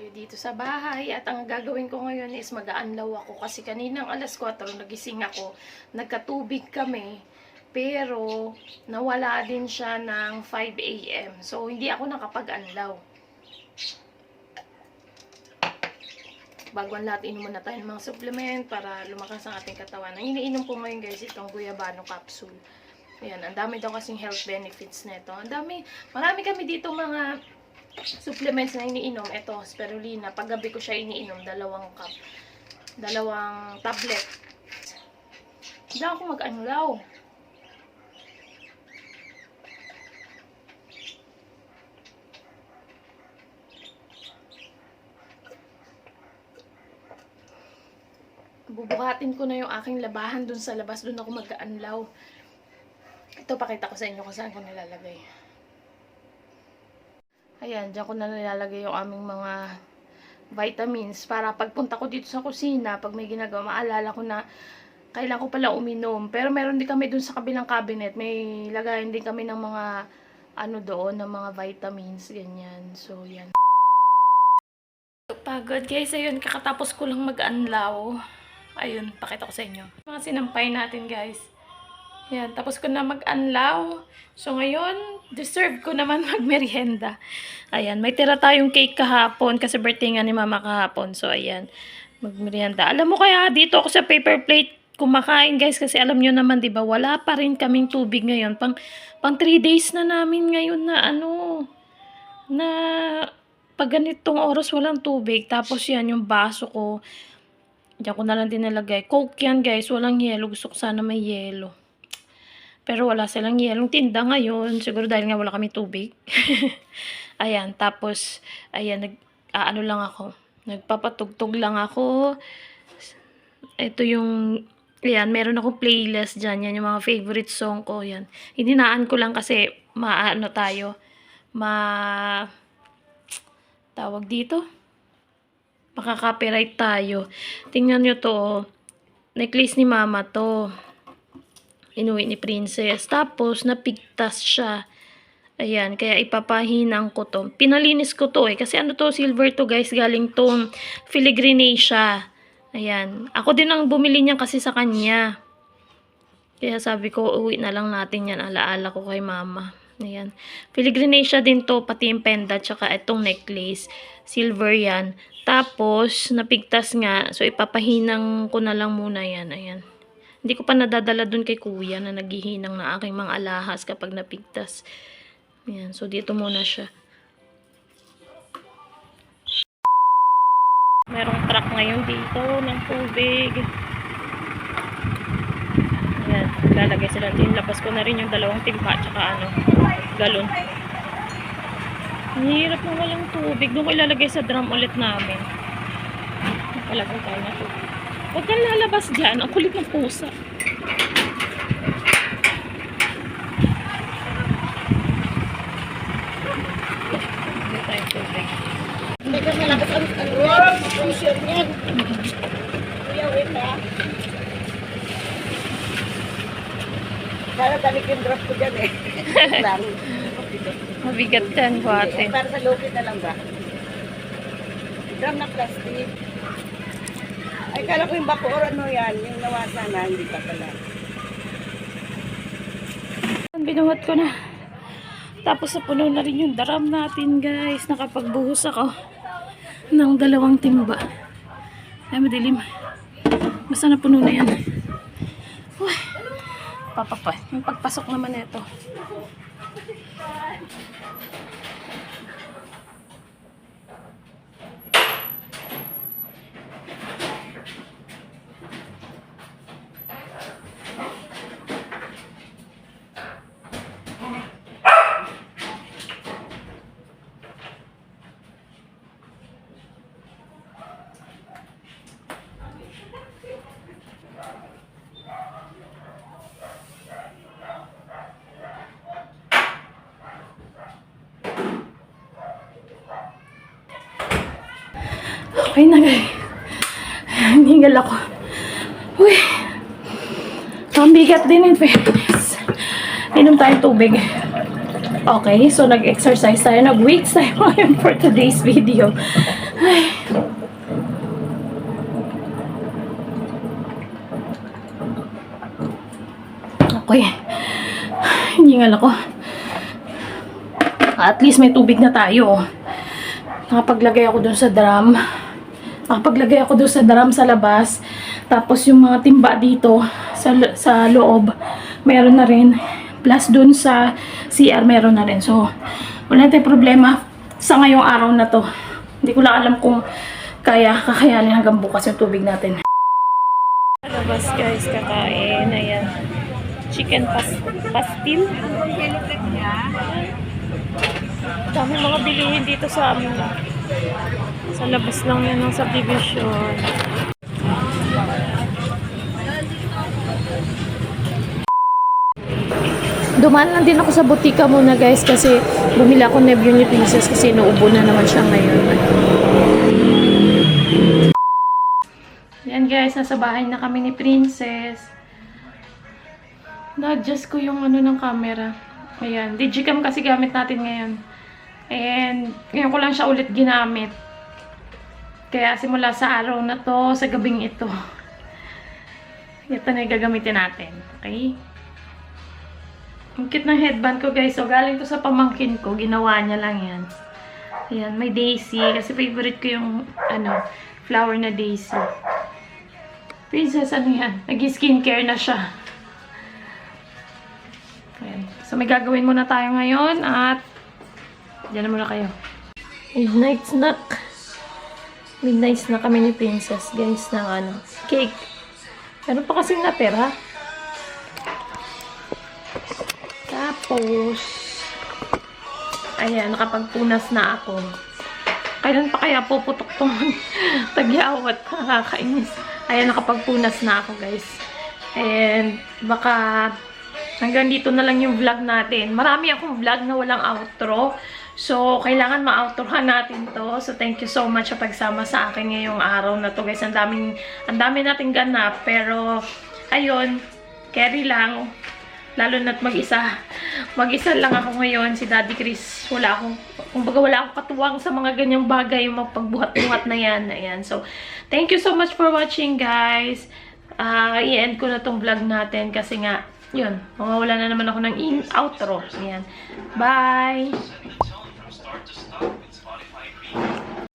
tayo dito sa bahay at ang gagawin ko ngayon is mag-aanlaw ako kasi kaninang alas 4 nagising ako, nagkatubig kami pero nawala din siya ng 5 a.m. So hindi ako nakapag-anlaw. Bago ang lahat, inuman na tayo ng mga supplement para lumakas ang ating katawan. Ang iniinom ko ngayon guys, itong guyabano capsule. Ayan, ang dami daw kasing health benefits nito. Ang dami, marami kami dito mga supplements na iniinom. Ito, spirulina. Paggabi ko siya iniinom, dalawang cup. Dalawang tablet. Hindi ako mag-anlaw. Bubuhatin ko na yung aking labahan dun sa labas. Dun ako mag-anlaw. Ito, pakita ko sa inyo kung saan ko nilalagay. Ayan, dyan ko na nilalagay yung aming mga vitamins para pagpunta ko dito sa kusina, pag may ginagawa, maalala ko na kailangan ko pala uminom. Pero meron din kami dun sa kabilang cabinet, may lagayan din kami ng mga ano doon, ng mga vitamins, ganyan. So, yan. Pagod guys, ayun, kakatapos ko lang mag-anlaw. Ayun, pakita ko sa inyo. Mga sinampay natin guys. Yan, tapos ko na mag-anlaw. So, ngayon, deserve ko naman magmerienda. Ayan, may tira tayong cake kahapon kasi birthday nga ni mama kahapon. So, ayan, magmerienda. Alam mo kaya dito ako sa paper plate kumakain guys kasi alam nyo naman 'di ba wala pa rin kaming tubig ngayon pang pang 3 days na namin ngayon na ano na pag ganitong oras walang tubig tapos yan yung baso ko diyan ko na lang din nilagay coke yan guys walang yelo gusto ko sana may yelo pero wala silang yelong tinda ngayon. Siguro dahil nga wala kami tubig. ayan, tapos, ayan, nag, ah, ano lang ako. Nagpapatugtog lang ako. Ito yung, ayan, meron akong playlist dyan. Yan yung mga favorite song ko. Yan. Hininaan ko lang kasi, maano tayo, ma, tawag dito, makaka-copyright tayo. Tingnan nyo to, oh. necklace ni mama to inuwi ni Princess. Tapos, napigtas siya. Ayan, kaya ipapahinang ko to. Pinalinis ko to eh. Kasi ano to, silver to guys. Galing tong filigree siya. Ayan. Ako din ang bumili niya kasi sa kanya. Kaya sabi ko, uwi na lang natin yan. Alaala ko kay mama. Ayan. Filigree siya din to. Pati yung pendant. Tsaka itong necklace. Silver yan. Tapos, napigtas nga. So, ipapahinang ko na lang muna yan. Ayan. Hindi ko pa nadadala dun kay kuya na naghihinang na aking mga alahas kapag napigtas. Ayan, so dito muna siya. Merong truck ngayon dito ng tubig. Ayan, lalagay sila. Tinlabas ko na rin yung dalawang timba tsaka ano, galon. Hirap na walang tubig. Doon ko ilalagay sa drum ulit namin. Palagay tayo na tubig. Huwag kang lalabas dyan. Ang kulit ng pusa. Hindi ka malakas ang ang t-shirt niyan. Kuya, wait ha. Para dalik yung drop ko dyan eh. Mabigat yan, buhate. para sa lupit na lang ba? Drum na plastic. Ay, kala ko yung bakor ano yan, yung nawasa na, hindi pa pala. Binuhat ko na. Tapos sa puno na rin yung daram natin, guys. Nakapagbuhos ako ng dalawang timba. Ay, madilim. Basta na puno na yan. Uy. Papapa. Yung pagpasok naman ito. Okay na, guys. Hingal ako. Uy. Ang bigat din in fairness. Inom tayong tubig. Okay, so nag-exercise tayo. Nag-weights tayo for today's video. Okay. Hiningal ako. At least may tubig na tayo. Nakapaglagay ako dun sa drum. Nakapaglagay ako dun sa drum sa labas. Tapos yung mga timba dito sa, sa loob, meron na rin. Plus dun sa CR, meron na rin. So, wala tayong problema sa ngayong araw na to. Hindi ko lang alam kung kaya kakayanin hanggang bukas yung tubig natin. Labas guys, kakain. Ayan. Chicken pas pastil. Dami mga bilihin dito sa amin. Sa labas lang yan ng subdivision. Dumaan lang din ako sa butika muna guys kasi bumili ako ng Nebula Princess kasi nauubo na naman siya ngayon. Yan guys, nasa bahay na kami ni Princess. Na-adjust ko yung ano ng camera. Ayan, digicam kasi gamit natin ngayon. And ngayon ko lang siya ulit ginamit. Kaya simula sa araw na to, sa gabing ito. Ito na yung gagamitin natin. Okay? Ang cute ng headband ko guys. So galing to sa pamangkin ko. Ginawa niya lang yan. Ayan, may daisy. Kasi favorite ko yung ano, flower na daisy. Princess, ano yan? Nag-skincare na siya. Ayan. So, may gagawin muna tayo ngayon at Diyan na muna kayo. Midnight snack. Midnight snack kami ni Princess, guys, ng ano, cake. Meron pa kasing natira. Tapos, ayan, nakapagpunas na ako. Kailan pa kaya puputok tong tagyawat? Nakakainis. Ayan, nakapagpunas na ako, guys. And, baka hanggang dito na lang yung vlog natin. Marami akong vlog na walang outro. So, kailangan ma-outrohan natin to. So, thank you so much sa pagsama sa akin ngayong araw na to, guys. Ang daming, ang dami nating ganap. Pero, ayun, carry lang. Lalo na't mag-isa. Mag-isa lang ako ngayon. Si Daddy Chris, wala akong, kumbaga wala akong katuwang sa mga ganyang bagay. Yung magpagbuhat-buhat na yan. Ayan. So, thank you so much for watching, guys. Ah, i-end ko na tong vlog natin kasi nga, yun, mawawala na naman ako ng in outro. Ayan. Bye! to start with Spotify Premium.